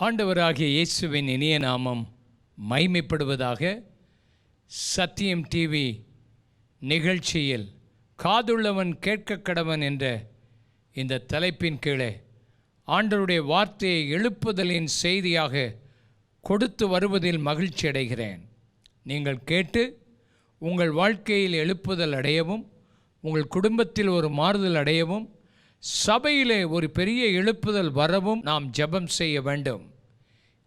ஆண்டவராகிய இயேசுவின் இனிய நாமம் மைமைப்படுவதாக சத்தியம் டிவி நிகழ்ச்சியில் காதுள்ளவன் கேட்க கடவன் என்ற இந்த தலைப்பின் கீழே ஆண்டவருடைய வார்த்தையை எழுப்புதலின் செய்தியாக கொடுத்து வருவதில் மகிழ்ச்சி அடைகிறேன். நீங்கள் கேட்டு உங்கள் வாழ்க்கையில் எழுப்புதல் அடையவும் உங்கள் குடும்பத்தில் ஒரு மாறுதல் அடையவும் சபையிலே ஒரு பெரிய எழுப்புதல் வரவும் நாம் ஜெபம் செய்ய வேண்டும்.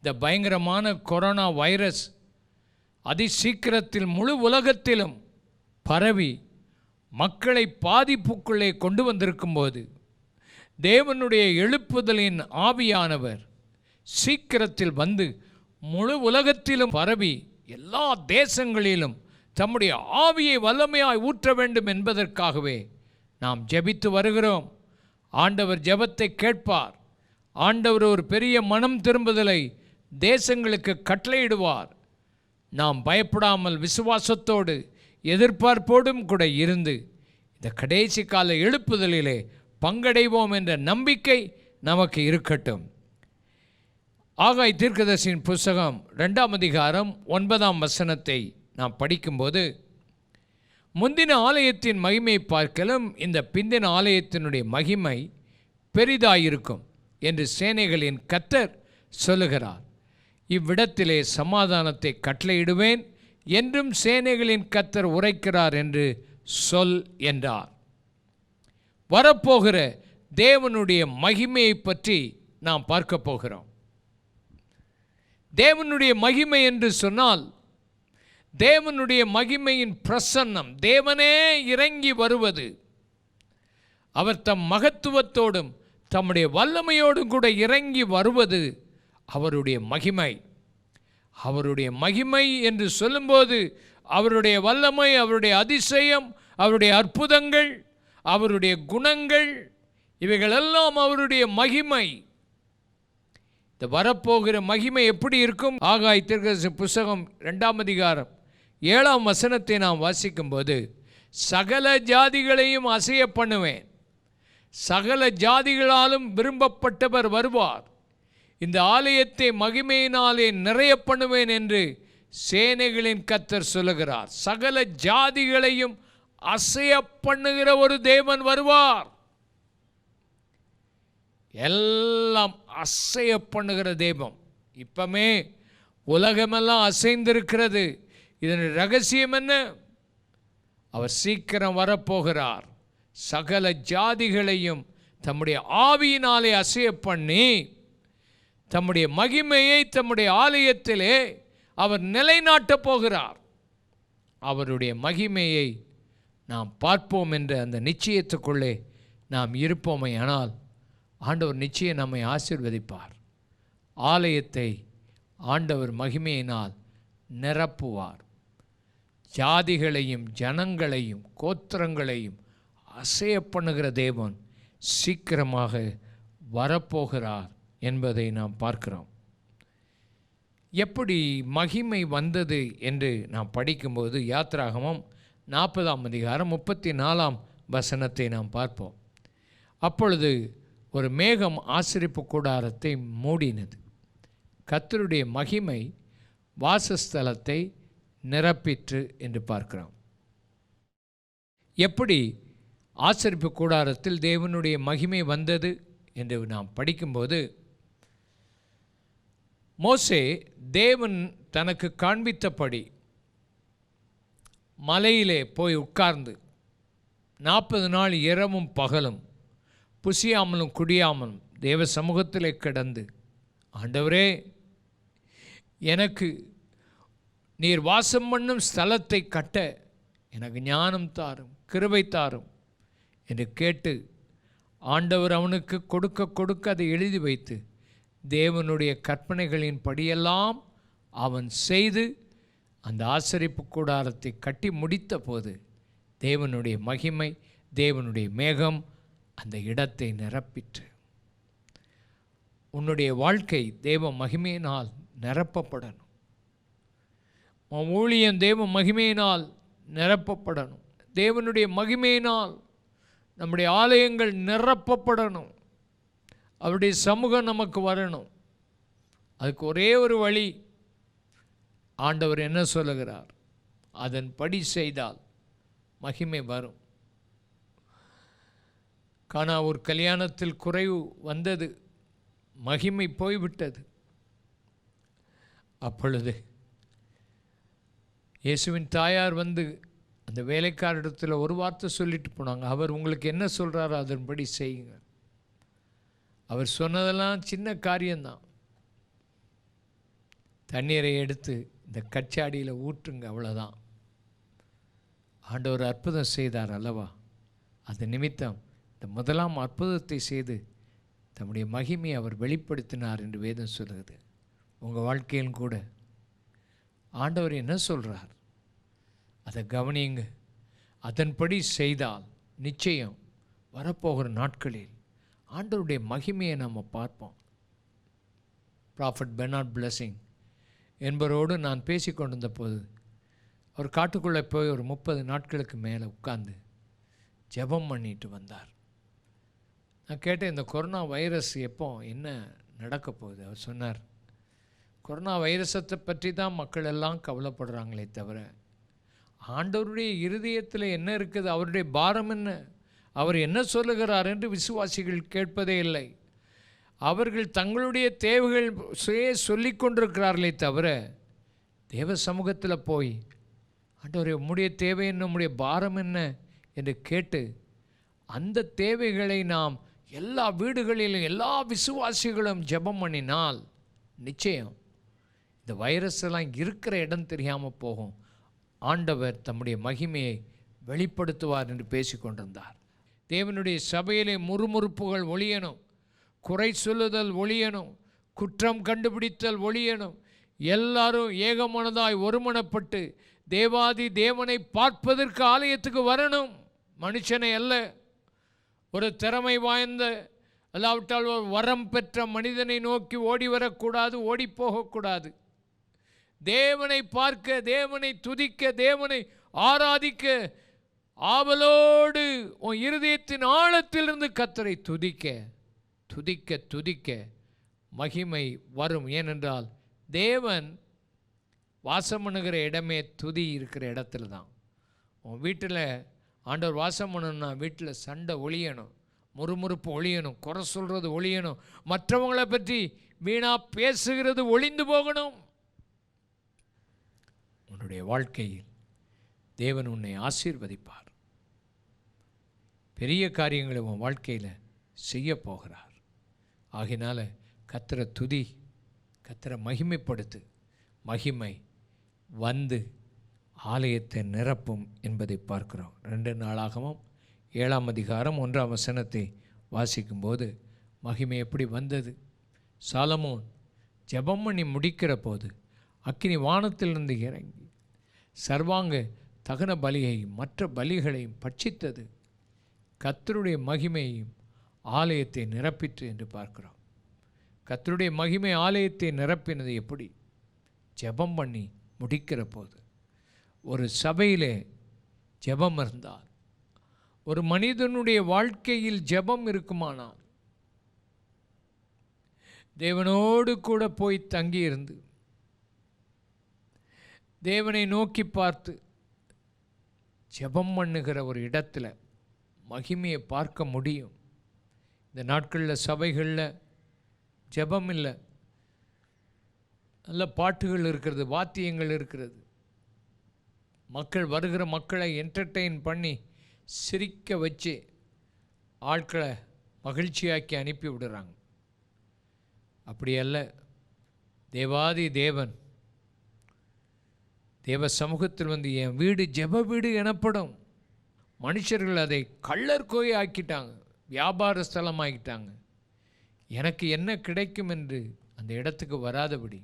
இந்த பயங்கரமான கொரோனா வைரஸ் அதிசீக்கிரத்தில் முழு உலகத்திலும் பரவி மக்களை பாதிப்புக்குள்ளே கொண்டு வந்திருக்கும்போது தேவனுடைய எழுப்புதலின் ஆவியானவர் சீக்கிரத்தில் வந்து முழு உலகத்திலும் பரவி எல்லா தேசங்களிலும் தம்முடைய ஆவியை வல்லமையாய் ஊற்ற வேண்டும் என்பதற்காகவே நாம் ஜெபித்து வருகிறோம். ஆண்டவர் ஜெபத்தை கேட்பார். ஆண்டவர் ஒரு பெரிய மனம் திரும்புதலை தேசங்களுக்கு கட்டளையிடுவார். நாம் பயப்படாமல் விசுவாசத்தோடு எதிர்பார்ப்போடும் கூட இருந்து இந்த கடைசி கால எழுப்புதலிலே பங்கடைவோம் என்ற நம்பிக்கை நமக்கு இருக்கட்டும். ஆகாய் தீர்க்கதர்சியின் புஸ்தகம் ரெண்டாம் அதிகாரம் ஒன்பதாம் வசனத்தை நாம் படிக்கும்போது முந்தின ஆலயத்தின் மகிமை பார்க்கலும் இந்த பிந்தின ஆலயத்தினுடைய மகிமை பெரிதாயிருக்கும் என்று சேனைகளின் கத்தர் சொல்லுகிறார். இவ்விடத்திலே சமாதானத்தை கட்டளையிடுவேன். என்றும் சேனைகளின் கத்தர் உரைக்கிறார் என்று சொல் என்றார். வரப்போகிற தேவனுடைய மகிமையை பற்றி நாம் பார்க்க போகிறோம். தேவனுடைய மகிமை என்று சொன்னால் தேவனுடைய மகிமையின் பிரசன்னம் தேவனே இறங்கி வருவது. அவர் தம் மகத்துவத்தோடும் தம்முடைய வல்லமையோடும் கூட இறங்கி வருவது அவருடைய மகிமை. அவருடைய மகிமை என்று சொல்லும்போது அவருடைய வல்லமை அவருடைய அதிசயம் அவருடைய அற்புதங்கள் அவருடைய குணங்கள் இவைகளெல்லாம் அவருடைய மகிமை. இந்த வரப்போகிற மகிமை எப்படி இருக்கும்? ஆகாய் திருக்கரசு புஸ்தகம் ரெண்டாம் அதிகாரம் ஏழாம் வசனத்தை நாம் வாசிக்கும்போது சகல ஜாதிகளையும் அசைய பண்ணுவேன். சகல ஜாதிகளாலும் விரும்பப்பட்டவர் வருவார். இந்த ஆலயத்தை மகிமையினாலே நிறைய பண்ணுவேன் என்று சேனைகளின் கத்தர் சொல்லுகிறார். சகல ஜாதிகளையும் அசைய பண்ணுகிற ஒரு தேவன் வருவார். எல்லாம் அசைய பண்ணுகிற தெய்வம் இப்பமே உலகமெல்லாம் அசைந்திருக்கிறது. இதன் ரகசியம் என்ன? அவர் சீக்கிரம் வரப்போகிறார். சகல ஜாதிகளையும் தம்முடைய ஆவியினாலே அசைய பண்ணி தம்முடைய மகிமையை தம்முடைய ஆலயத்திலே அவர் நிலைநாட்டப் போகிறார். அவருடைய மகிமையை நாம் பார்ப்போம் என்ற அந்த நிச்சயத்துக்குள்ளே நாம் இருப்போமே ஆனால் ஆண்டவர் நிச்சயம் நம்மை ஆசிர்வதிப்பார். ஆலயத்தை ஆண்டவர் மகிமையினால் நிரப்புவார். ஜாதிகளையும் ஜனங்களையும் கோத்திரங்களையும் அசைய பண்ணுகிற தேவன் சீக்கிரமாக வரப்போகிறார். என்பதை நாம் பார்க்கிறோம். எப்படி மகிமை வந்தது என்று நாம் படிக்கும்போது யாத்ராகமம் நாற்பதாம் அதிகாரம் முப்பத்தி நாலாம் வசனத்தை நாம் பார்ப்போம். அப்பொழுது ஒரு மேகம் ஆசிரிப்பு கூடாரத்தை மூடினது. கத்தருடைய மகிமை வாசஸ்தலத்தை நிரப்பிற்று என்று பார்க்கிறோம். எப்படி ஆசரிப்பு கூடாரத்தில் தேவனுடைய மகிமை வந்தது என்று நாம் படிக்கும்போது மோசே தேவன் தனக்கு காண்பித்தபடி மலையிலே போய் உட்கார்ந்து நாற்பது நாள் இரவும் பகலும் புசியாமலும் குடியாமலும் தேவ சமூகத்திலே கிடந்து ஆண்டவரே எனக்கு நீர் வாசம் பண்ணும் ஸ்தலத்தை கட்ட எனக்கு ஞானம் தாரும் கிருபை தாரும் என்று கேட்டு ஆண்டவர் அவனுக்கு கொடுக்க கொடுக்க அதை எழுதி வைத்து தேவனுடைய கற்பனைகளின் படியெல்லாம் அவன் செய்து அந்த ஆசரிப்பு கூடாரத்தை கட்டி முடித்த போது தேவனுடைய மகிமை தேவனுடைய மேகம் அந்த இடத்தை நிரப்பிற்று. உன்னுடைய வாழ்க்கை தேவ மகிமையினால் நிரப்பப்படணும். உன் ஊழியம் தேவ மகிமையினால் நிரப்பப்படணும். தேவனுடைய மகிமையினால் நம்முடைய ஆலயங்கள் நிரப்பப்படணும். அவருடைய சமூகம் நமக்கு வரணும். அதுக்கு ஒரே ஒரு வழி ஆண்டவர் என்ன சொல்லுகிறார்? அதன்படி செய்தால் மகிமை வரும். காணா ஒரு கல்யாணத்தில் குறைவு வந்தது மகிமை போய்விட்டது. அப்பொழுது இயேசுவின் தாயார் வந்து அந்த வேலைக்காரிடத்தில் ஒரு வார்த்தை சொல்லிட்டு போனாங்க. அவர் உங்களுக்கு என்ன சொல்கிறாரோ அதன்படி செய்யுங்க அவர் சொன்னதெல்லாம் சின்ன காரியம்தான். தண்ணீரை எடுத்து இந்த கச்சாடியில் ஊற்றுங்க அவ்வளோதான் ஆண்டவர் அற்புதம் செய்தார் அல்லவா? அது நிமித்தம் இந்த முதலாம் அற்புதத்தை செய்து தம்முடைய மகிமையை அவர் வெளிப்படுத்தினார் என்று வேதம் சொல்கிறது உங்கள் வாழ்க்கையிலும் கூட ஆண்டவர் என்ன சொல்கிறார் அதை கவனியுங்க. அதன்படி செய்தால் நிச்சயம் வரப்போகிற நாட்களில் ஆண்டவருடைய மகிமையை நம்ம பார்ப்போம். ப்ராஃபட் பெர்னாட் பிளஸிங் என்பவரோடு நான் பேசி கொண்டிருந்த போது அவர் காட்டுக்குள்ளே போய் ஒரு முப்பது நாட்களுக்கு மேலே உட்கார்ந்து ஜெபம் பண்ணிட்டு வந்தார். நான் கேட்டேன் இந்த கொரோனா வைரஸ் எப்போ என்ன நடக்க போகுது? அவர் சொன்னார் கொரோனா வைரஸத்தை பற்றி தான் மக்கள் எல்லாம் கவலைப்படுறாங்களே தவிர ஆண்டவருடைய இருதயத்தில் என்ன இருக்குது? அவருடைய பாரம் என்ன? அவர் என்ன சொல்லுகிறார் என்று விசுவாசிகள் கேட்பதே இல்லை. அவர்கள் தங்களுடைய தேவைகள் சுய சொல்லி கொண்டிருக்கிறார்களே தவிர தேவ சமூகத்தில் போய் ஆண்டவரே உம்முடைய தேவை என்ன? உம்முடைய பாரம் என்ன? என்று கேட்டு அந்த தேவைகளை நாம் எல்லா வீடுகளிலும் எல்லா விசுவாசிகளும் ஜெபம் பண்ணினால் நிச்சயம் இந்த வைரஸ் எல்லாம் இருக்கிற இடம் தெரியாமல் போகும். ஆண்டவர் தம்முடைய மகிமையை வெளிப்படுத்துவார் என்று பேசிக்கொண்டிருந்தார். தேவனுடைய சபையிலே முறுமுறுப்புகள் ஒழியணும். குறை சொல்லுதல் ஒழியணும். குற்றம் கண்டுபிடித்தல் ஒழியணும். எல்லாரும் ஏகமனதாய் ஒருமனப்பட்டு தேவாதி தேவனை பார்ப்பதற்கு ஆலயத்துக்கு வரணும். மனுஷனை அல்ல. ஒரு திறமை வாய்ந்த அல்லாவிட்டால் ஒரு வரம் பெற்ற மனிதனை நோக்கி ஓடி வரக்கூடாது ஓடி போகக்கூடாது. தேவனை பார்க்க தேவனை துதிக்க தேவனை ஆராதிக்க ஆவலோடு உன் இருதயத்தின் ஆழத்திலிருந்து கத்தரை துதிக்க துதிக்க துதிக்க மகிமை வரும். ஏனென்றால் தேவன் வாசம் பண்ணுகிற இடமே துதி இருக்கிற இடத்துல தான். உன் வீட்டில் ஆண்டவர் வாசம் பண்ணணும்னா வீட்டில் சண்டை ஒழியணும் முறுமுறுப்பு ஒழியணும் குறை சொல்கிறது ஒழியணும் மற்றவங்களை பற்றி வீணாக பேசுகிறது ஒளிந்து போகணும். உன்னுடைய வாழ்க்கையில் தேவன் உன்னை ஆசீர்வதிப்பார். பெரிய காரியங்களை உன் வாழ்க்கையில் செய்ய போகிறார். ஆகினால கத்திர துதி கத்திர மகிமைப்படுத்து. மகிமை வந்து ஆலயத்தை நிரப்பும் என்பதை பார்க்கிறோம். ரெண்டு நாளாகவும் ஏழாம் அதிகாரம் ஒன்றாம் வசனத்தை வாசிக்கும்போது மகிமை எப்படி வந்தது? சாலமோன் ஜெபம் பண்ணி முடிக்கிற போது அக்கினி வானத்திலிருந்து இறங்கி சர்வாங்க தகன பலியையும் மற்ற பலிகளையும் பட்சித்தது. கத்தருடைய மகிமையையும் ஆலயத்தை நிரப்பிற்று என்று பார்க்கிறோம். கத்தருடைய மகிமை ஆலயத்தை நிரப்பினது எப்படி? ஜெபம் பண்ணி முடிக்கிற போது. ஒரு சபையிலே ஜெபம் இருந்தால் ஒரு மனிதனுடைய வாழ்க்கையில் ஜெபம் இருக்குமானால் தேவனோடு கூட போய் தங்கியிருந்து தேவனை நோக்கி பார்த்து ஜெபம் பண்ணுகிற ஒரு இடத்துல மகிமையை பார்க்க முடியும். இந்த நாட்களில் சபைகளில் ஜெபம் இல்லை. நல்ல பாட்டுகள் இருக்கிறது வாத்தியங்கள் இருக்கிறது. மக்கள் வருகிற மக்களை என்டர்டெயின் பண்ணி சிரிக்க வச்சு ஆட்களை மகிழ்ச்சியாக்கி அனுப்பி விடுறாங்க. அப்படி அல்ல தேவாதி தேவன் தேவ சமூகத்தில் வந்து என் வீடு ஜெப வீடு எனப்படும். மனுஷர்கள் அதை கள்ளர் ஆக்கிட்டாங்க வியாபார ஸ்தலம் ஆக்கிட்டாங்க எனக்கு என்ன கிடைக்கும் என்று அந்த இடத்துக்கு வராதபடி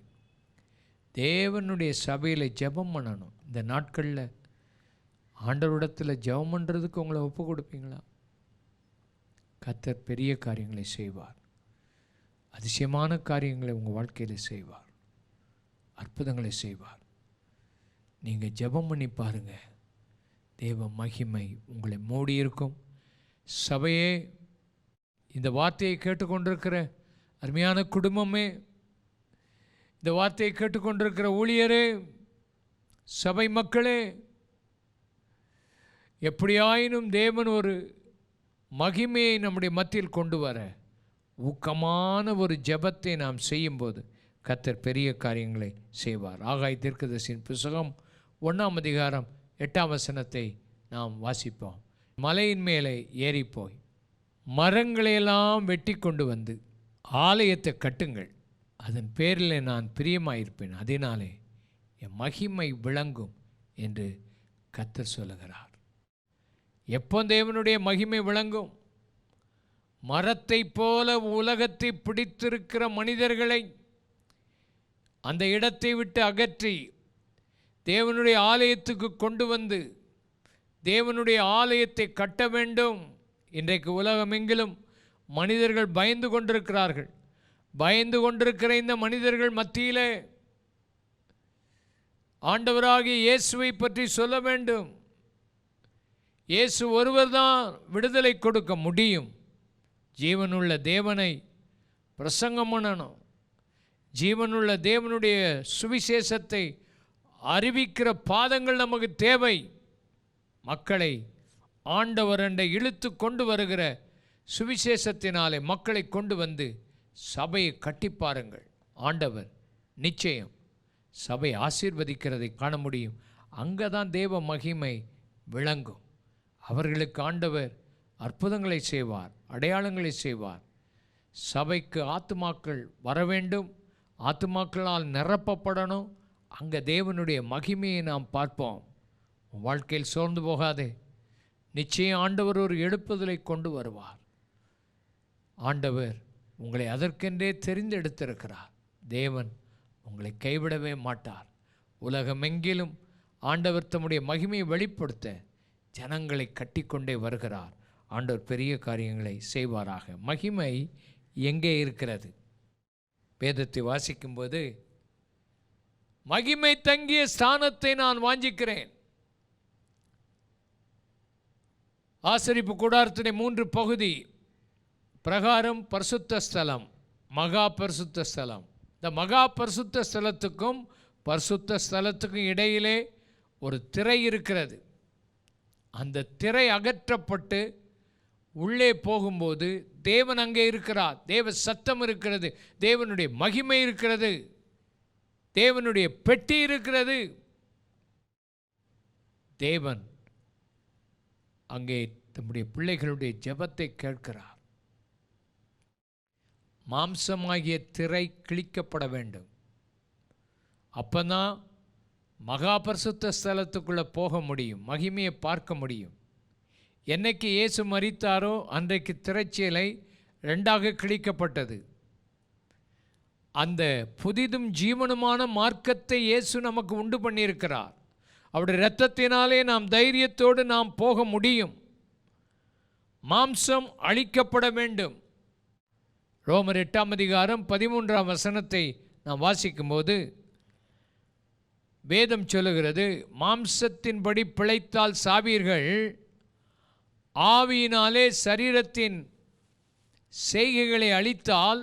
தேவனுடைய சபையில் ஜெபம் பண்ணணும். இந்த நாட்களில் ஆண்டவரிடத்தில் ஜெபம் பண்ணுறதுக்கு உங்களை ஒப்பு கொடுப்பீங்களா? கத்தர் பெரிய காரியங்களை செய்வார். அதிசயமான காரியங்களை உங்கள் வாழ்க்கையில் செய்வார். அற்புதங்களை செய்வார். நீங்கள் ஜெபம் பண்ணி பாருங்கள் தேவ மகிமை உங்களை மூடியிருக்கும். சபையே இந்த வார்த்தையை கேட்டுக்கொண்டிருக்கிற அருமையான குடும்பமே இந்த வார்த்தையை கேட்டுக்கொண்டிருக்கிற ஊழியரே சபை மக்களே எப்படியாயினும் தேவன் ஒரு மகிமையை நம்முடைய மத்தியில் கொண்டு வர ஊக்கமான ஒரு ஜெபத்தை நாம் செய்யும்போது கத்தர் பெரிய காரியங்களை செய்வார். ஆகாய் தீர்க்கதரிசியின் புஸ்தகம் ஒன்றாம் அதிகாரம் எட்டாம் வசனத்தை நாம் வாசிப்போம். மலையின் மேலே ஏறிப்போய் மரங்களையெல்லாம் வெட்டி கொண்டு வந்து ஆலயத்தை கட்டுங்கள். அதன் பேரில் நான் பிரியமாயிருப்பேன். அதனாலே என் மகிமை விளங்கும் என்று கத்தர் சொல்லுகிறார். எப்போ தேவனுடைய மகிமை விளங்கும்? மரத்தைப் போல உலகத்தை பிடித்திருக்கிற மனிதர்களை அந்த இடத்தை விட்டு அகற்றி தேவனுடைய ஆலயத்துக்கு கொண்டு வந்து தேவனுடைய ஆலயத்தை கட்ட வேண்டும். இன்றைக்கு உலகமெங்கிலும் மனிதர்கள் பயந்து கொண்டிருக்கிறார்கள். பயந்து கொண்டிருக்கிற இந்த மனிதர்கள் மத்தியிலே ஆண்டவராகிய இயேசுவை பற்றி சொல்ல வேண்டும். இயேசு ஒருவர்தான் விடுதலை கொடுக்க முடியும். ஜீவனுள்ள தேவனை பிரசங்கம் பண்ணணும். ஜீவனுள்ள தேவனுடைய சுவிசேஷத்தை அறிவிக்கிற பாதங்கள் நமக்கு தேவை. மக்களை ஆண்டவரண்டை இழுத்து கொண்டு வருகிற சுவிசேஷத்தினாலே மக்களை கொண்டு வந்து சபையை கட்டிப்பாருங்கள் ஆண்டவர் நிச்சயம் சபை ஆசீர்வதிக்கிறதை காண முடியும். அங்கே தான் தேவ மகிமை விளங்கும். அவர்களுக்கு ஆண்டவர் அற்புதங்களை செய்வார் அடையாளங்களை செய்வார். சபைக்கு ஆத்துமாக்கள் வர வேண்டும் ஆத்துமாக்களால் நிரப்பப்படணும். அங்கே தேவனுடைய மகிமையை நாம் பார்ப்போம். வாழ்க்கையில் சோர்ந்து போகாதே. நிச்சயம் ஆண்டவர் ஒரு எழுப்புதலை கொண்டு வருவார். ஆண்டவர் உங்களை அதற்கென்றே தெரிந்தெடுத்திருக்கிறார். தேவன் உங்களை கைவிடவே மாட்டார். உலகமெங்கிலும் ஆண்டவர் தம்முடைய மகிமையை வெளிப்படுத்த ஜனங்களை கட்டிக்கொண்டே வருகிறார். ஆண்டவர் பெரிய காரியங்களை செய்வாராக. மகிமை எங்கே இருக்கிறது? வேதத்தை வாசிக்கும்போது மகிமை தங்கிய ஸ்தானத்தை நான் வாஞ்சிக்கிறேன். ஆசரிப்பு கூடாரத்தினை மூன்று பகுதி பிரகாரம் பரிசுத்த ஸ்தலம் மகா பரிசுத்த ஸ்தலம். இந்த மகா பரிசுத்த ஸ்தலத்துக்கும் பரிசுத்த ஸ்தலத்துக்கும் இடையிலே ஒரு திரை இருக்கிறது. அந்த திரை அகற்றப்பட்டு உள்ளே போகும்போது தேவன் அங்கே இருக்கிறார். தேவ சத்தம் இருக்கிறது. தேவனுடைய மகிமை இருக்கிறது. தேவனுடைய பெட்டி இருக்கிறது. தேவன் அங்கே தம்முடைய பிள்ளைகளுடைய ஜெபத்தை கேட்கிறார். மாம்சமாகிய திரை கிழிக்கப்பட வேண்டும். அப்போதான் மகாபரிசுத்த ஸ்தலத்துக்குள்ளே போக முடியும் மகிமையை பார்க்க முடியும். என்னைக்கு இயேசு மரித்தாரோ அன்றைக்கு திரைச்சீலை ரெண்டாக கிழிக்கப்பட்டது. அந்த புதிதும் ஜீவனுமான மார்க்கத்தை இயேசு நமக்கு உண்டு பண்ணியிருக்கிறார். அவருடைய இரத்தத்தினாலே நாம் தைரியத்தோடு நாம் போக முடியும். மாம்சம் அழிக்கப்பட வேண்டும். ரோமர் எட்டாம் அதிகாரம் பதிமூன்றாம் வசனத்தை நாம் வாசிக்கும்போது வேதம் சொல்லுகிறது மாம்சத்தின்படி பிழைத்தால் சாவீர்கள் ஆவியினாலே சரீரத்தின் செய்கைகளை அழித்தால்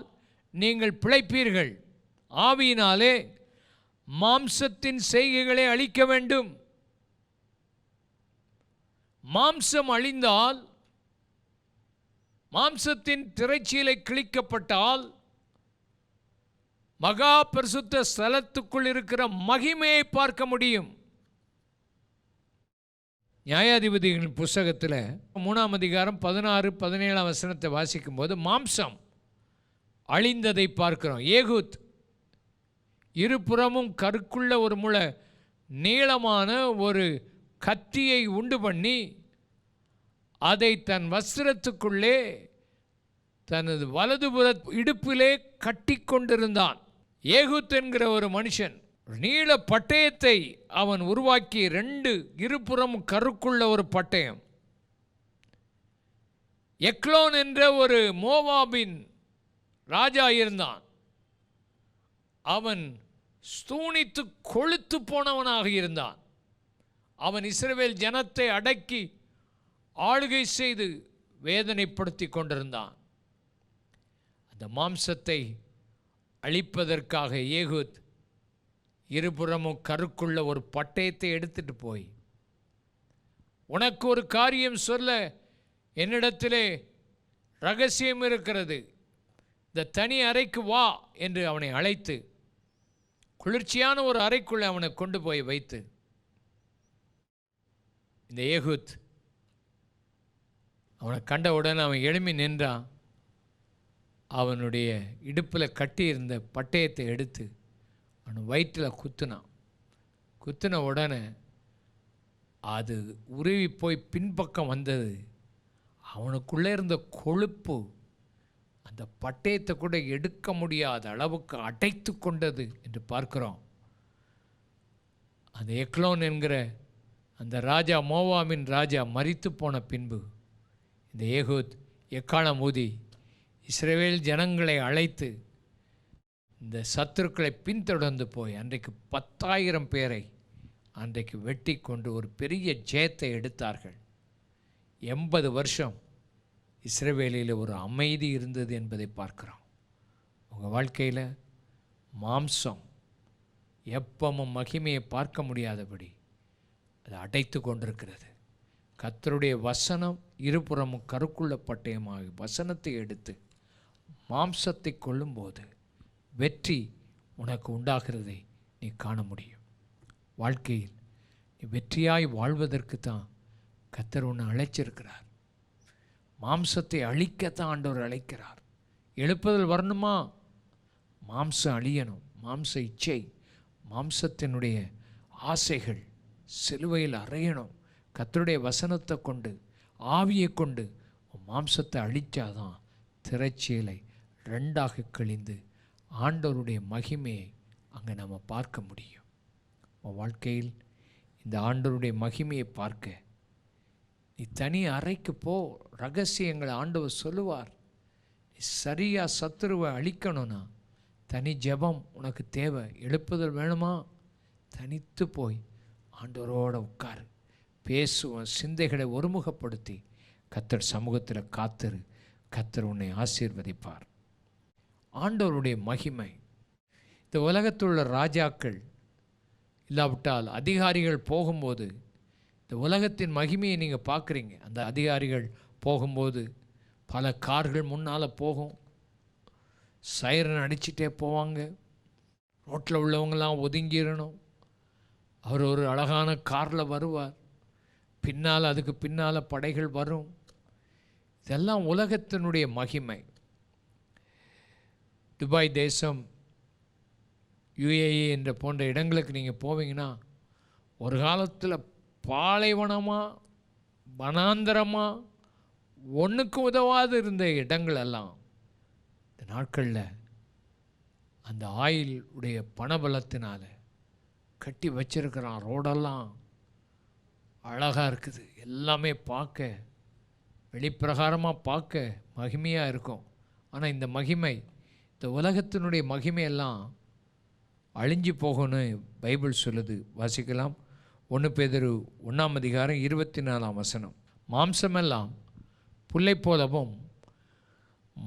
நீங்கள் பிழைப்பீர்கள். ஆவியினாலே மாம்சத்தின் செய்கைகளை அழிக்க வேண்டும். மாம்சம் அழிந்தால் மாம்சத்தின் திரைச்சீலை கிழிக்கப்பட்டால் மகா பரிசுத்த ஸ்தலத்துக்குள் இருக்கிற மகிமையை பார்க்க முடியும். நியாயாதிபதிகளின் புஸ்தகத்தில் மூணாம் அதிகாரம் பதினாறு பதினேழாம் வசனத்தை வாசிக்கும்போது மாம்சம் அழிந்ததை பார்க்கிறோம். ஏகுத் இருபுறமும் கருக்குள்ள ஒரு முளை நீளமான ஒரு கத்தியை உண்டு பண்ணி அதை தன் வஸ்திரத்துக்குள்ளே தனது வலதுபுற இடுப்பிலே கட்டி கொண்டிருந்தான். ஏகுத் என்கிற ஒரு மனுஷன் நீள பட்டயத்தை அவன் உருவாக்கி ரெண்டு இருபுறம் கருக்குள்ள ஒரு பட்டயம். எக்லோன் என்ற ஒரு மோவாபின் ராஜா இருந்தான். அவன் ஸ்தூணித்து கொளுத்து போனவனாக இருந்தான். அவன் இஸ்ரவேல் ஜனத்தை அடக்கி ஆளுகை செய்து வேதனைப்படுத்தி கொண்டிருந்தான். அந்த மாம்சத்தை அழிப்பதற்காக ஏகுத் இருபுறமும் கருக்குள்ள ஒரு பட்டயத்தை எடுத்துட்டு போய் உனக்கு ஒரு காரியம் சொல்ல என்னிடத்திலே ரகசியம் இருக்கிறது. இந்த தனி அறைக்கு வா என்று அவனை அழைத்து குளிர்ச்சியான ஒரு அறைக்குள்ளே அவனை கொண்டு போய் வைத்து இந்த ஏகுத் அவனை கண்ட உடனே அவன் எழும்பி நின்றான் அவனுடைய இடுப்பில் கட்டியிருந்த பட்டயத்தை எடுத்து அவன் வயிற்றில் குத்துனான் குத்தின உடனே அது உருவி போய் பின்பக்கம் வந்தது. அவனுக்குள்ளே இருந்த கொழுப்பு அந்த பட்டயத்தை கூட எடுக்க முடியாத அளவுக்கு அடைத்து கொண்டது என்று பார்க்கிறோம். அந்த எக்லோன் என்கிற அந்த ராஜா மோவாமின் ராஜா மறித்து போன பின்பு இந்த ஏகூத் எக்காலம் ஊதி இஸ்ரேவேல் ஜனங்களை அழைத்து இந்த சத்துருக்களை பின்தொடர்ந்து போய் அன்றைக்கு பத்தாயிரம் பேரை அன்றைக்கு வெட்டி கொண்டு ஒரு பெரிய ஜெயத்தை எடுத்தார்கள். எண்பது வருஷம் இஸ்ரவேலில் ஒரு அமைதி இருந்தது என்பதை பார்க்கிறோம். உங்கள் வாழ்க்கையில் மாம்சம் எப்பமும் மகிமையை பார்க்க முடியாதபடி அது அடைத்து கொண்டிருக்கிறது. கத்தருடைய வசனம் இருபுறமும் கருக்குள்ள பட்டயமாகி வசனத்தை எடுத்து மாம்சத்தை கொள்ளும்போது வெற்றி உனக்கு உண்டாகிறதை நீ காண முடியும். வாழ்க்கையில் நீ வெற்றியாய் வாழ்வதற்கு தான் கத்தர் உன்னை அழைச்சிருக்கிறார். மாம்சத்தை அழிக்கத்தான் ஆண்டவர் அழைக்கிறார். எழுப்புதல் வரணுமா? மாம்சம் அழியணும். மாம்ச இச்சை. மாம்சத்தினுடைய ஆசைகள் சிலுவையில் அறையணும். கத்தருடைய வசனத்தை கொண்டு ஆவியை கொண்டு மாம்சத்தை அழித்தாதான் திரைச்சீலை ரெண்டாக கிழிந்து ஆண்டவருடைய மகிமையை அங்கே நம்ம பார்க்க முடியும். உன் வாழ்க்கையில் இந்த ஆண்டவருடைய மகிமையை பார்க்க நீ தனி அறைக்கு போ ரகசியங்களை ஆண்டவர் சொல்லுவார். நீ சரியாக சத்துருவை அழிக்கணும்னா தனி ஜெபம் உனக்கு தேவை. எழுப்புதல் வேணுமா? தனித்து போய் ஆண்டவரோட உட்கார். பேசுவோம் சிந்தைகளை ஒருமுகப்படுத்தி. கத்தர் சமூகத்தில் காத்திரு. கத்தர் உன்னை ஆசீர்வதிப்பார். ஆண்டவருடைய மகிமை. இந்த உலகத்தில் உள்ள ராஜாக்கள் இல்லாவிட்டால் அதிகாரிகள் போகும்போது இந்த உலகத்தின் மகிமையை நீங்கள் பார்க்குறீங்க. அந்த அதிகாரிகள் போகும்போது பல கார்கள் முன்னால் போகும். சைரன் அடிச்சிட்டே போவாங்க. ரோட்டில் உள்ளவங்களாம் ஒதுங்கிடணும் அவர் ஒரு அழகான காரில் வருவார். பின்னால் அதுக்கு பின்னால் படைகள் வரும். இதெல்லாம் உலகத்தினுடைய மகிமை. துபாய் தேசம் யுஏஇ என்ற போன்ற இடங்களுக்கு நீங்கள் போவீங்கன்னா ஒரு காலத்தில் பாலைவனமாக வனாந்தரமாக ஒன்றுக்கு உதவாது இருந்த இடங்கள் எல்லாம் இந்த நாட்களில் அந்த ஆயில் உடைய பணபலத்தினால் கட்டி வச்சிருக்கிறான் ரோடெல்லாம் அழகாக இருக்குது. எல்லாமே பார்க்க வெளிப்பிரகாரமாக பார்க்க மகிமையாக இருக்கும். ஆனால் இந்த மகிமை இந்த உலகத்தினுடைய மகிமையெல்லாம் அழிஞ்சு போகணும் பைபிள் சொல்லுது. வாசிக்கலாம். ஒன்று பேதரு ஒன்றாம் அதிகாரம் இருபத்தி நாலாம் வசனம். மாம்சமெல்லாம் புல்லை போலவும்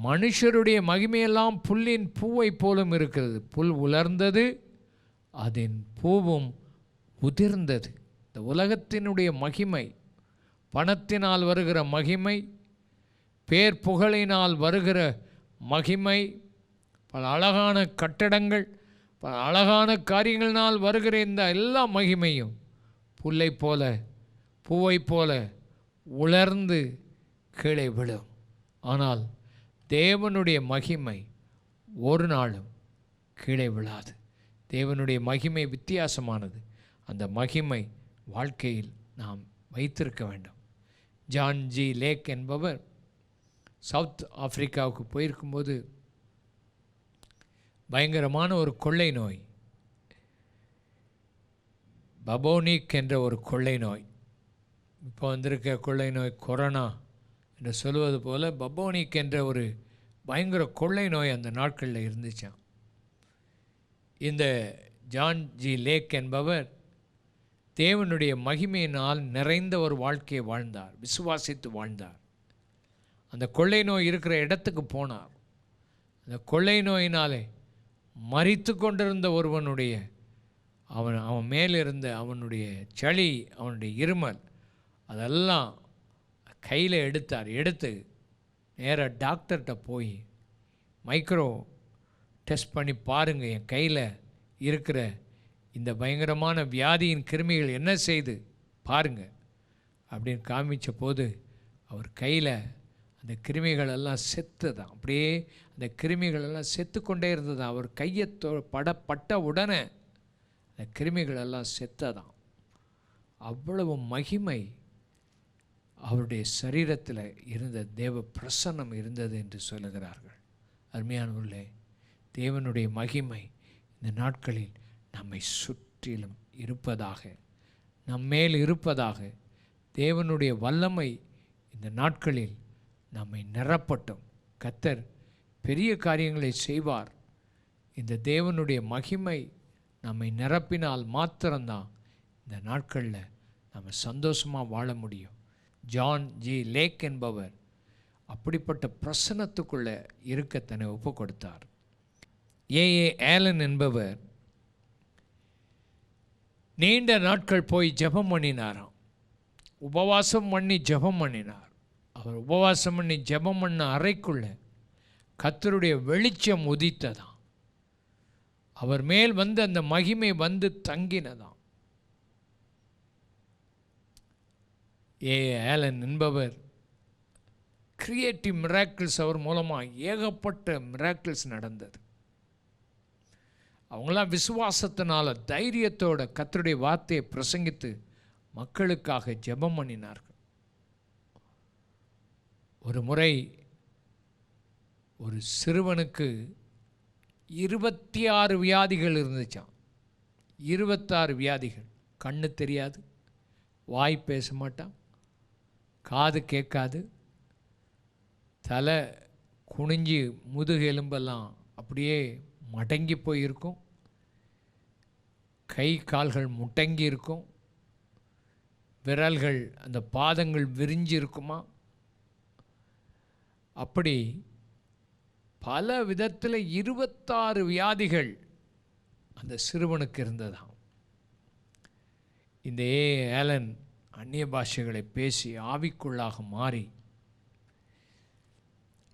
மனுஷருடைய மகிமையெல்லாம் புல்லின் பூவை போலும் இருக்கிறது. புல் உலர்ந்தது அதன் பூவும் உதிர்ந்தது. இந்த உலகத்தினுடைய மகிமை பணத்தினால் வருகிற மகிமை பேர் புகழினால் வருகிற மகிமை பல அழகான கட்டடங்கள் பல அழகான காரியங்களினால் வருகிற இந்த எல்லா மகிமையும் புல்லை போல பூவை போல உலர்ந்து கீழே விழும். ஆனால் தேவனுடைய மகிமை ஒரு நாளும் கீழே விழாது. தேவனுடைய மகிமை வித்தியாசமானது. அந்த மகிமை வாழ்க்கையில் நாம் வைத்திருக்க வேண்டும். ஜான் ஜி லேக் என்பவர் சவுத் ஆப்பிரிக்காவுக்கு போயிருக்கும்போது பயங்கரமான ஒரு கொள்ளை நோய் பபோனிக் என்ற ஒரு கொள்ளை நோய். இப்போ வந்திருக்க கொள்ளை நோய் கொரோனா என்று சொல்லுவது போல் பபோனிக் என்ற ஒரு பயங்கர கொள்ளை நோய் அந்த நாட்களில் இருந்துச்சான் இந்த ஜான் ஜி லேக் என்பவர் தேவனுடைய மகிமையினால் நிறைந்த ஒரு வாழ்க்கையை வாழ்ந்தார் விசுவாசித்து வாழ்ந்தார். அந்த கொள்ளை நோய் இருக்கிற இடத்துக்கு போனார். அந்த கொள்ளை நோயினாலே மறித்து கொண்டிருந்த ஒருவனுடைய அவன் அவன் மேலே இருந்த அவனுடைய சளி அவனுடைய இருமல் அதெல்லாம் கையில் எடுத்தார். எடுத்து நேராக டாக்டர்கிட்ட போய் மைக்ரோ டெஸ்ட் பண்ணி பாருங்கள் என் கையில் இருக்கிற இந்த பயங்கரமான வியாதியின் கிருமிகள் என்ன செய்து பாருங்க அப்படின்னு காமிச்ச போது அவர் கையில் அந்த கிருமிகள் எல்லாம் செத்துதான். அப்படியே அந்த கிருமிகள் எல்லாம் செத்து கொண்டே இருந்ததாம் அவர் கையை தொ படப்பட்ட உடனே அந்த கிருமிகள் எல்லாம் செத்ததான் அவ்வளவு மகிமை அவருடைய சரீரத்தில் இருந்த தேவ பிரசன்னம் இருந்தது என்று சொல்லுகிறார்கள். அருமையானவர்களே தேவனுடைய மகிமை இந்த நாட்களில் நம்மை சுற்றிலும் இருப்பதாக நம்மேல் இருப்பதாக தேவனுடைய வல்லமை இந்த நாட்களில் நம்மை நிரப்பட்டும். கத்தர் பெரிய காரியங்களை செய்வார். இந்த தேவனுடைய மகிமை நம்மை நிரப்பினால் மாத்திரம்தான் இந்த நாட்களில் நம்ம சந்தோஷமாக வாழ முடியும். ஜான் ஜி லேக் என்பவர் அப்படிப்பட்ட பிரசனத்துக்குள்ளே இருக்க தன்னை ஒப்பு கொடுத்தார். ஏ ஏ ஏலன் என்பவர் நீண்ட நாட்கள் போய் ஜெபம் பண்ணினாராம். உபவாசம் பண்ணி ஜெபம் பண்ணினார். அவர் உபவாசம் பண்ணி ஜெபம் பண்ண அறைக்குள்ளே கத்தருடைய வெளிச்சம் உதித்ததாம். அவர் மேல் வந்து அந்த மகிமை வந்து தங்கினதாம். ஏ ஆலன் என்பவர் கிரியேட்டிவ் மிராக்கிள்ஸ் அவர் மூலமாக ஏகப்பட்ட மிராக்கிள்ஸ் நடந்தது. அவங்களாம் விசுவாசத்தினால தைரியத்தோட கத்தருடைய வார்த்தையை பிரசங்கித்து மக்களுக்காக ஜெபம் பண்ணினார்கள். ஒரு முறை ஒரு சிறுவனுக்கு இருபத்தி ஆறு வியாதிகள் இருந்துச்சாம். இருபத்தாறு வியாதிகள். கண்ணு தெரியாது வாய் பேச மாட்டான் காது கேட்காது தலை குனிஞ்சு முதுகு எலும்பெல்லாம் அப்படியே மடங்கி போயிருக்கும். கை கால்கள் முட்டங்கி இருக்கும். விரல்கள் அந்த பாதங்கள் விரிஞ்சு இருக்குமா அப்படி பல விதத்தில் இருபத்தாறு வியாதிகள் அந்த சிறுவனுக்கு இருந்ததாம். இந்த ஏ ஏலன் அந்நிய பாஷைகளை பேசி ஆவிக்குள்ளாக மாறி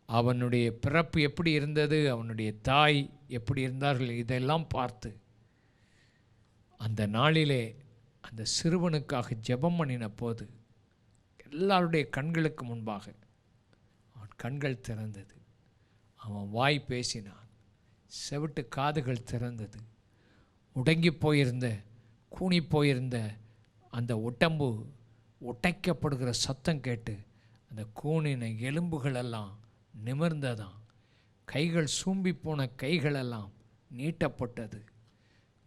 அவனுடைய பிறப்பு எப்படி இருந்தது அவனுடைய தாய் எப்படி இருந்தார்கள் இதெல்லாம் பார்த்து அந்த நாளிலே அந்த சிறுவனுக்காக ஜெபம் பண்ணின போது எல்லாருடைய கண்களுக்கு முன்பாக அவன் கண்கள் திறந்தது. அவன் வாய் பேசினான். செவிட்டு காதுகள் திறந்தது. உடங்கி போயிருந்த கூனி போயிருந்த அந்த உடம்பு உடைக்கப்படுகிற சத்தம் கேட்டு அந்த கூணின எலும்புகளெல்லாம் நிமிர்ந்ததாம். கைகள் சூம்பி போன கைகளெல்லாம் நீட்டப்பட்டது.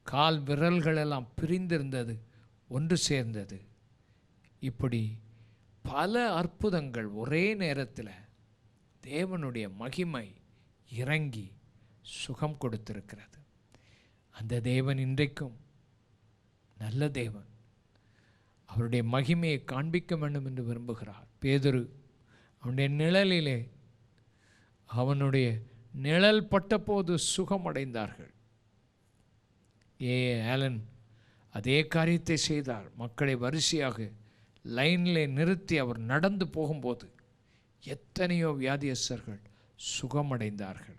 கால் விரல்களெல்லாம் பிரிந்திருந்தது ஒன்று சேர்ந்தது. இப்படி பல அற்புதங்கள் ஒரே நேரத்தில் தேவனுடைய மகிமை இறங்கி சுகம் கொடுத்திருக்கிறது. அந்த தேவன் இன்றைக்கும் நல்ல தேவன். அவருடைய மகிமையை காண்பிக்க வேண்டும் என்று விரும்புகிறார். பேதுரு அவனுடைய நிழலிலே அவனுடைய நிழல் பட்டபோது சுகமடைந்தார்கள். ஏ ஆலன் அதே காரியத்தை செய்தார். மக்களை வரிசையாக லைனில் நிறுத்தி அவர் நடந்து போகும்போது எத்தனையோ வியாதியஸ்தர்கள் சுகமடைந்தார்கள்.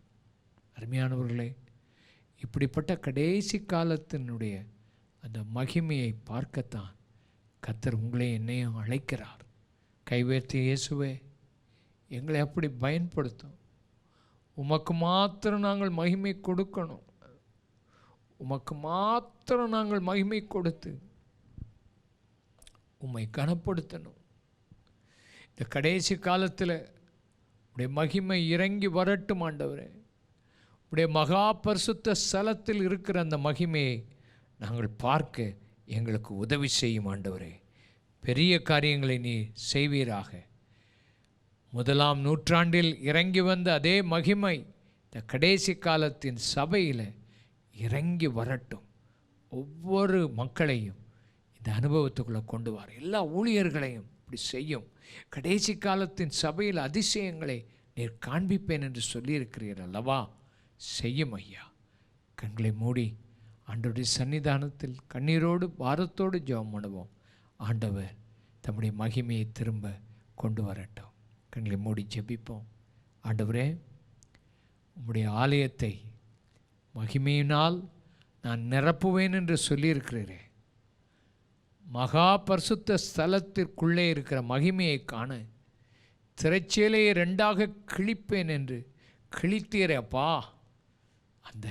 அருமையானவர்களே இப்படிப்பட்ட கடைசி காலத்தினுடைய அந்த மகிமையை பார்க்கத்தான் கத்தர் உங்களே என்னையும் அழைக்கிறார். கைவேற்றி இயேசுவே எங்களை அப்படி பயன்படுத்தும். உமக்கு மாத்திரம் நாங்கள் மகிமை கொடுக்கணும். உமக்கு மாத்திரம் நாங்கள் மகிமை கொடுத்து உம்மை கனப்படுத்தணும். இந்த கடைசி காலத்தில் உடைய மகிமை இறங்கி வரட்டும் ஆண்டவரே. உடைய மகா பரிசுத்த ஸ்தலத்தில் இருக்கிற அந்த மகிமையை நாங்கள் பார்க்க எங்களுக்கு உதவி செய்யும் ஆண்டவரே. பெரிய காரியங்களை நீ செய்வீராக. முதலாம் நூற்றாண்டில் இறங்கி வந்த அதே மகிமை இந்த கடைசி காலத்தின் சபையில் இறங்கி வரட்டும். ஒவ்வொரு மக்களையும் இந்த அனுபவத்துக்குள்ளே கொண்டு வர. எல்லா ஊழியர்களையும் இப்படி செய்யும். கடைசி காலத்தின் சபையில் அதிசயங்களை நீர் காண்பிப்பேன் என்று சொல்லியிருக்கிறீர் அல்லவா? செய்யும் ஐயா. கண்களை மூடி ஆண்டவருடைய சன்னிதானத்தில் கண்ணீரோடு பாரத்தோடு ஜெபம் பண்ணுவோம். ஆண்டவர் தம்முடைய மகிமையை திரும்ப கொண்டு வரட்டும். கண்களை மூடி ஜெபிப்போம். ஆண்டவரே உம்முடைய ஆலயத்தை மகிமையினால் நான் நிரப்புவேன் என்று சொல்லியிருக்கிறீரே. மகா பரிசுத்த ஸ்தலத்திற்குள்ளே இருக்கிற மகிமையை காண. திரைச்சேலையை ரெண்டாக கிழிப்பேன் என்று கிழித்தீரே அப்பா. அந்த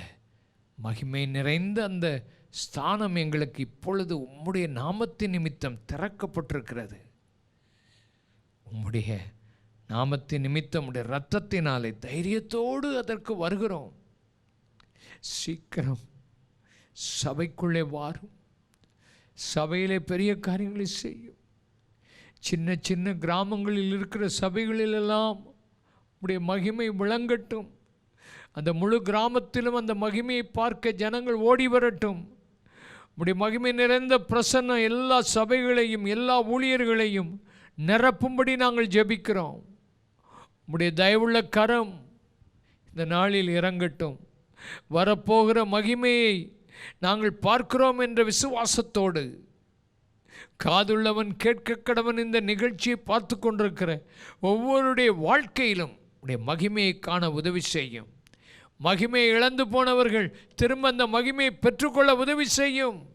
மகிமை நிறைந்த அந்த ஸ்தானம் எங்களுக்கு இப்பொழுது உம்முடைய நாமத்தின் நிமித்தம் திறக்கப்பட்டிருக்கிறது. உம்முடைய நாமத்தின் நிமித்தம் உடைய இரத்தத்தினாலே தைரியத்தோடு அதற்கு வருகிறோம். சீக்கிரம் சபைக்குள்ளே வாரும். சபையிலே பெரிய காரியங்களை செய்யும். சின்ன சின்ன கிராமங்களில் இருக்கிற சபைகளிலெல்லாம் உடைய மகிமை விளங்கட்டும். அந்த முழு கிராமத்திலும் அந்த மகிமையை பார்க்க ஜனங்கள் ஓடி வரட்டும். உடைய மகிமை நிறைந்த பிரசன்னம் எல்லா சபைகளையும் எல்லா ஊழியர்களையும் நிரப்பும்படி நாங்கள் ஜெபிக்கிறோம். உடைய தயவுள்ள கரம் இந்த நாளில் இறங்கட்டும். வரப்போகிற மகிமையை நாங்கள் பார்க்கிறோம் என்ற விசுவாசத்தோடு. காதுள்ளவன் கேட்க கடவன் இந்த நிகழ்ச்சியை பார்த்து கொண்டிருக்கிற ஒவ்வொருடைய வாழ்க்கையிலும் உடைய மகிமையை காண உதவி செய்யும். மகிமையை இழந்து போனவர்கள் திரும்ப அந்த மகிமையை பெற்றுக்கொள்ள உதவி செய்யும்.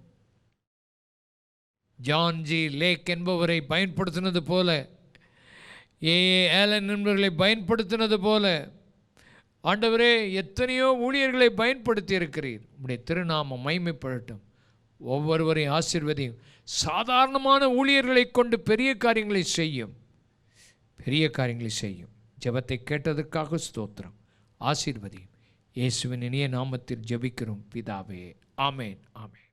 ஜான்ஜி லேக் என்பவரை பயன்படுத்தினது போல ஏ ஏ ஏலன் என்பவர்களை பயன்படுத்தினது போல ஆண்டவரே எத்தனையோ ஊழியர்களை பயன்படுத்தி இருக்கிறீர் உம்முடைய திருநாமம் மைமைப்படட்டும் ஒவ்வொருவரையும் ஆசிர்வதையும். சாதாரணமான ஊழியர்களை கொண்டு பெரிய காரியங்களை செய்யும். பெரிய காரியங்களை செய்யும். ஜெபத்தை கேட்டதற்காக ஸ்தோத்திரம். ஆசீர்வதியும். இயேசுவின் இனிய நாமத்தில் ஜெபிக்கிறோம். பிதாவே ஆமேன் ஆமேன்.